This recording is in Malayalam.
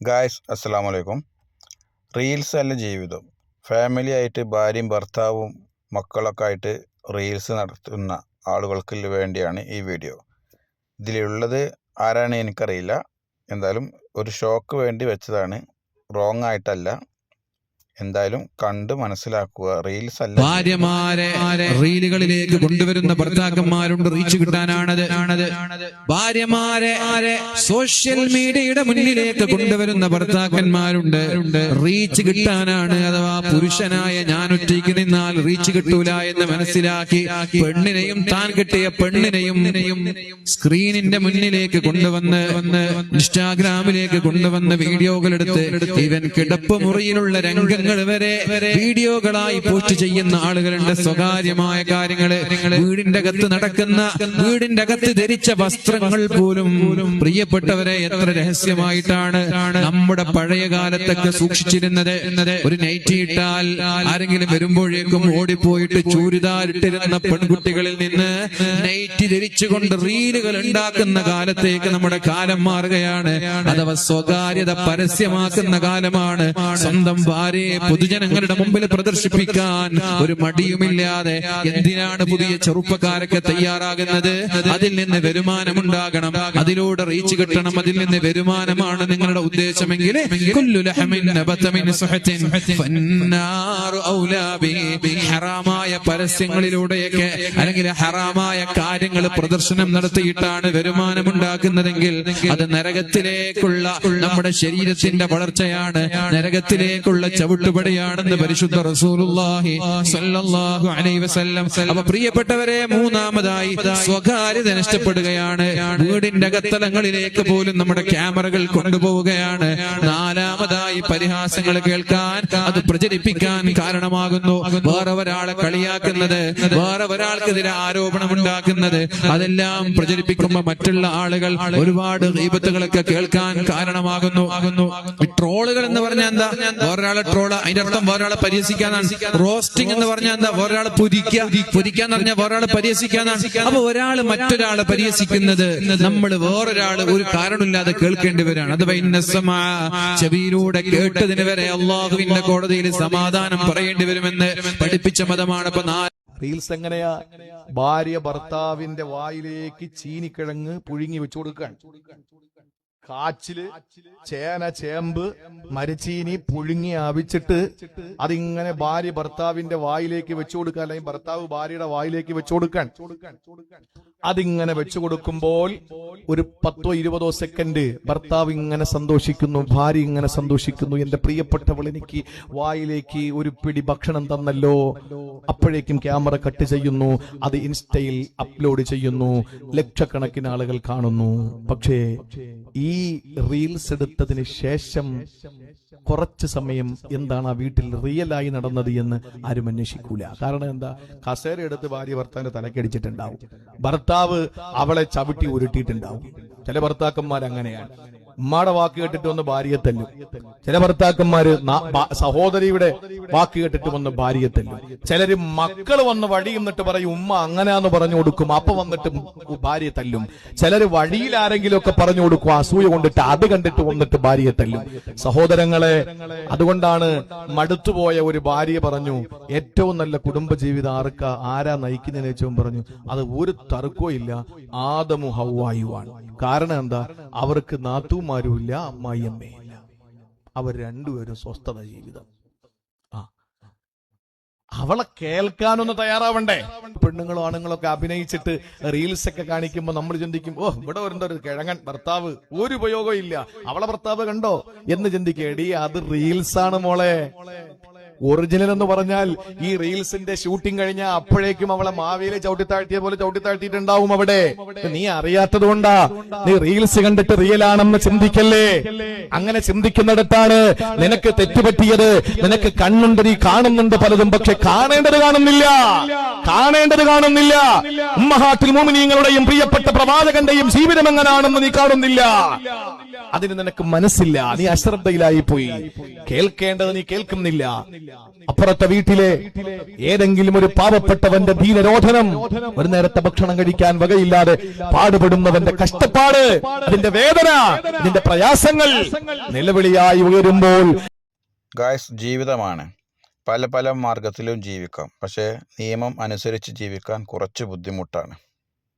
ഗായ്സ് അസ്സലാമു അലൈക്കും റീൽസ് അല്ല ജീവിതം. ഫാമിലി ആയിട്ട് ഭാര്യയും ഭർത്താവും മക്കളൊക്കെ ആയിട്ട് റീൽസ് നടത്തുന്ന ആളുകൾക്ക് വേണ്ടിയാണ് ഈ വീഡിയോ ഇതിലുള്ളത് ആരാണ് എനിക്കറിയില്ല. എന്തായാലും ഒരു ഷോക്ക് വേണ്ടി വെച്ചതാണ്. റോങ് ആയിട്ടല്ല. എന്തായാലും കണ്ട് മനസ്സിലാക്കുക. റീൽസ് അല്ല ഭാര്യമാരെ റീലുകളിലേക്ക് കൊണ്ടുവരുന്ന ഭർത്താക്കന്മാരുണ്ട്. റീച്ച് കിട്ടാനാണത്. ഭാര്യമാരെ സോഷ്യൽ മീഡിയയുടെ മുന്നിലേക്ക് കൊണ്ടുവരുന്ന ഭർത്താക്കന്മാരുണ്ട്. റീച്ച് കിട്ടാനാണ് അഥവാ പുരുഷനായ ഞാൻ ഒറ്റയ്ക്ക് നിന്നാൽ റീച്ച് കിട്ടൂല എന്ന് മനസ്സിലാക്കി പെണ്ണിനെയും താൻ കിട്ടിയ പെണ്ണിനെയും സ്ക്രീനിന്റെ മുന്നിലേക്ക് കൊണ്ടുവന്ന് വന്ന് ഇൻസ്റ്റാഗ്രാമിലേക്ക് കൊണ്ടുവന്ന് വീഡിയോകൾ എടുത്ത് ഇവൻ കിടപ്പ് മുറിയിലുള്ള രംഗങ്ങൾ വരെ വീഡിയോകളായി പോസ്റ്റ് ചെയ്യുന്ന ആളുകളുണ്ട്. സ്വകാര്യമായ കാര്യങ്ങൾ വീടിന്റെ അകത്ത് നടക്കുന്ന വീടിന്റെ അകത്ത് ധരിച്ച വസ്ത്രങ്ങൾ പോലും പ്രിയപ്പെട്ടവരെ എത്ര രഹസ്യമായിട്ടാണ് നമ്മുടെ പഴയ കാലത്തൊക്കെ സൂക്ഷിച്ചിരുന്നത്. ഒരു നൈറ്റി ഇട്ടാൽ ആരെങ്കിലും വരുമ്പോഴേക്കും ഓടിപ്പോയിട്ട് ചൂരിദാരിട്ടിരുന്ന പെൺകുട്ടികളിൽ നിന്ന് നൈറ്റി ധരിച്ചുകൊണ്ട് റീലുകൾ ഉണ്ടാക്കുന്ന കാലത്തേക്ക് നമ്മുടെ കാലം മാറുകയാണ്. അഥവാ സ്വകാര്യത പരസ്യമാക്കുന്ന കാലമാണ്. സ്വന്തം ഭാര്യയെ പൊതുജനങ്ങളുടെ മുമ്പിൽ പ്രദർശിപ്പിക്കാൻ ഒരു മടിയുമില്ലാതെ എന്തിനാണ് പുതിയ ചെറുപ്പക്കാരൊക്കെ തയ്യാറാകുന്നത്? അതിൽ നിന്ന് വരുമാനമുണ്ടാകണം. അതിലൂടെ റീച്ച് കിട്ടണം. അതിൽ നിന്ന് വരുമാനമാണ് നിങ്ങളുടെ ഉദ്ദേശമെങ്കിൽ. ഹറാമായ പരസ്യങ്ങളിലൂടെയൊക്കെ അല്ലെങ്കിൽ ഹറാമായ കാര്യങ്ങൾ പ്രദർശനം നടത്തിയിട്ടാണ് വരുമാനമുണ്ടാക്കുന്നതെങ്കിൽ അത് നരകത്തിലേക്കുള്ള നമ്മുടെ ശരീരത്തിന്റെ വളർച്ചയാണ് നരകത്തിലേക്കുള്ള ചവിട്ടുപടിയാണെന്ന് പരിശുദ്ധ റസൂലുള്ളാഹി അലൈഹി വസല്ലം പ്രിയപ്പെട്ടവരെ മൂന്നാമതായി സ്വകാര്യത നഷ്ടപ്പെടുകയാണ്. വീടിന്റെ അകത്തലങ്ങളിലേക്ക് പോലും നമ്മുടെ ക്യാമറകൾ കൊണ്ടുപോവുകയാണ്. നാലാമതായി പരിഹാസങ്ങൾ കേൾക്കാൻ അത് പ്രചരിപ്പിക്കാൻ കാരണമാകുന്നു. വേറെ ഒരാളെ കളിയാക്കുന്നത് വേറെ ഒരാൾക്കെതിരെ ആരോപണം ഉണ്ടാക്കുന്നത് അതെല്ലാം പ്രചരിപ്പിക്കുമ്പോൾ മറ്റുള്ള ആളുകൾ ഒരുപാട് ദീപത്തുകളൊക്കെ കേൾക്കാൻ കാരണമാകുന്നു. ട്രോളുകൾ എന്ന് പറഞ്ഞാൽ എന്താ? വേറൊരാളെ ട്രോൾ അതിന്റെ അർത്ഥം ഒരാളെ പരിഹസിക്കാന്നാണ് റോസ്റ്റിംഗ് എന്ന് പറഞ്ഞാൽ എന്താ? ഒരാളെ പുരിക്കുക. പുരിക്കാന്ന് പറഞ്ഞാൽ ഒരാളെ പരിഹസിക്കാന്നാണ് അപ്പൊ ഒരാൾ മറ്റൊരാളെ പരിഹസിക്കുന്നത് നമ്മൾ വേറൊരാൾ ഒരു കാരണമില്ലാതെ കേൾക്കേണ്ടി വരാണ്. അത് വൈനസ്സമാ ചെവിയിലൂടെ കേട്ടതിന് വരെ അള്ളാഹുവിന്റെ കോടതിയിൽ സമാധാനം പറയേണ്ടി വരുമെന്ന് പഠിപ്പിച്ച മതമാണ് ഇപ്പൊ റീൽസ് എങ്ങനെയാ? ഭാര്യ ഭർത്താവിന്റെ വായിലേക്ക് ചീനിക്കിഴങ്ങ് പുഴുങ്ങി വെച്ചു കൊടുക്കാൻ കാച്ചിൽ ചേന ചേമ്പ് മരച്ചീനി പുഴുങ്ങി ആവിച്ചിട്ട് അതിങ്ങനെ ഭാര്യ ഭർത്താവിന്റെ വായിലേക്ക് വെച്ചു കൊടുക്കാൻ അല്ലെങ്കിൽ ഭർത്താവ് ഭാര്യയുടെ വായിലേക്ക് വെച്ചു കൊടുക്കാൻ. അതിങ്ങനെ വെച്ചു കൊടുക്കുമ്പോൾ ഒരു പത്തോ ഇരുപതോ സെക്കൻഡ് ഭർത്താവ് ഇങ്ങനെ സന്തോഷിക്കുന്നു ഭാര്യ ഇങ്ങനെ സന്തോഷിക്കുന്നു. എന്റെ പ്രിയപ്പെട്ടവൾ എനിക്ക് വായിലേക്ക് ഒരു പിടി ഭക്ഷണം തന്നല്ലോ. അപ്പോഴേക്കും ക്യാമറ കട്ട് ചെയ്യുന്നു. അത് ഇൻസ്റ്റയിൽ അപ്ലോഡ് ചെയ്യുന്നു. ലക്ഷക്കണക്കിന് ആളുകൾ കാണുന്നു. പക്ഷേ ഈ റീൽസ് എടുത്തതിന് ശേഷം കുറച്ച് സമയം എന്താണ് ആ വീട്ടിൽ റിയലായി നടന്നത് എന്ന് ആരും അന്വേഷിക്കൂല. കാരണം എന്താ? കസേര എടുത്ത് ഭാര്യ ഭർത്താവിന്റെ തലക്കടിച്ചിട്ടുണ്ടാവും. ഭർത്താവ് അവളെ ചവിട്ടി ഉരുട്ടിയിട്ടുണ്ടാവും. ചില ഭർത്താക്കന്മാർ അങ്ങനെയാണ് ഉമ്മാടെ വാക്ക് കേട്ടിട്ട് വന്ന് ഭാര്യയെ തല്ലും. ചില ഭർത്താക്കന്മാര് സഹോദരിയുടെ വാക്ക് കേട്ടിട്ട് വന്ന് ഭാര്യയെ തല്ലും. ചിലര് മക്കൾ വന്ന് വഴി എന്നിട്ട് പറയും ഉമ്മ അങ്ങനെയാന്ന് പറഞ്ഞു കൊടുക്കും അപ്പൊ വന്നിട്ട് ഭാര്യയെ തല്ലും. ചിലര് വഴിയിൽ ആരെങ്കിലും ഒക്കെ പറഞ്ഞു കൊടുക്കും അസൂയ കൊണ്ടിട്ട് അത് കണ്ടിട്ട് വന്നിട്ട് ഭാര്യയെ തല്ലും. സഹോദരങ്ങളെ അതുകൊണ്ടാണ് മടുത്തുപോയ ഒരു ഭാര്യ പറഞ്ഞു ഏറ്റവും നല്ല കുടുംബജീവിതം ആർക്ക ആരാ നയിക്കുന്നതിന് വെച്ചും പറഞ്ഞു അത് ഒരു തർക്കവും ഇല്ല ആദമു ഹൗവായുവാണ്. കാരണം എന്താ? അവർക്ക് നാത്തൂമാരുമില്ല അമ്മായിയമ്മയില്ല അവർ രണ്ടുപേരും സ്വസ്ഥത ജീവിതം. ആ. അവളെ കേൾക്കാനൊന്ന് തയ്യാറാവണ്ടേ? പെണ്ണുങ്ങളും ആണുങ്ങളും ഒക്കെ അഭിനയിച്ചിട്ട് റീൽസ് ഒക്കെ കാണിക്കുമ്പോ നമ്മൾ ചിന്തിക്കും ഓ ഇവിടെ വരുന്ന ഒരു കിഴങ്ങൻ ഭർത്താവ് ഒരു ഉപയോഗവും ഇല്ല. അവളെ ഭർത്താവ് കണ്ടോ? എന്ന് ചിന്തിക്കേടി അത് റീൽസ് ആണ് മോളെ. ഒറിജിനൽ എന്ന് പറഞ്ഞാൽ ഈ റീൽസിന്റെ ഷൂട്ടിംഗ് കഴിഞ്ഞ അപ്പോഴേക്കും അവളെ മാവിയിലെ ചവിട്ടിത്താഴ്ത്തിയ പോലെ ചവിട്ടിത്താഴ്ത്തിയിട്ടുണ്ടാവും അവിടെ. നീ അറിയാത്തത് കൊണ്ടാ. നീ റീൽസ് കണ്ടിട്ട് റിയൽ ആണെന്ന് ചിന്തിക്കല്ലേ? അങ്ങനെ ചിന്തിക്കുന്നിടത്താണ് നിനക്ക് തെറ്റുപറ്റിയത്. നിനക്ക് കണ്ണുണ്ട് നീ കാണുന്നുണ്ട് പലതും പക്ഷെ കാണേണ്ടത് കാണുന്നില്ല. കാണേണ്ടത് കാണുന്നില്ല. ഉമ്മഹാത്തിൽ മോമിനിയങ്ങളുടെയും പ്രിയപ്പെട്ട പ്രവാചകന്റെയും ജീവിതം എങ്ങനാണെന്ന് നീ കാണുന്നില്ല. അതിന് നിനക്ക് മനസ്സില്ല. നീ അശ്രദ്ധയിലായി പോയി കേൾക്കേണ്ടത് നീ കേൾക്കുന്നില്ല. അപ്പുറത്തെ വീട്ടിലെ ഏതെങ്കിലും ഒരു പാവപ്പെട്ടവന്റെ ദീനരോധനം ഒരു നേരത്തെ ഭക്ഷണം കഴിക്കാൻ വകയില്ലാതെ പാടുപെടുന്നവന്റെ കഷ്ടപ്പാട് അതിന്റെ വേദന അതിന്റെ പ്രയാസങ്ങൾ നിലവിളിയായി ഉയരുമ്പോൾ ജീവിതമാണ്. പല പല മാർഗത്തിലും ജീവിക്കാം. പക്ഷേ നിയമം അനുസരിച്ച് ജീവിക്കാൻ കുറച്ച് ബുദ്ധിമുട്ടാണ്.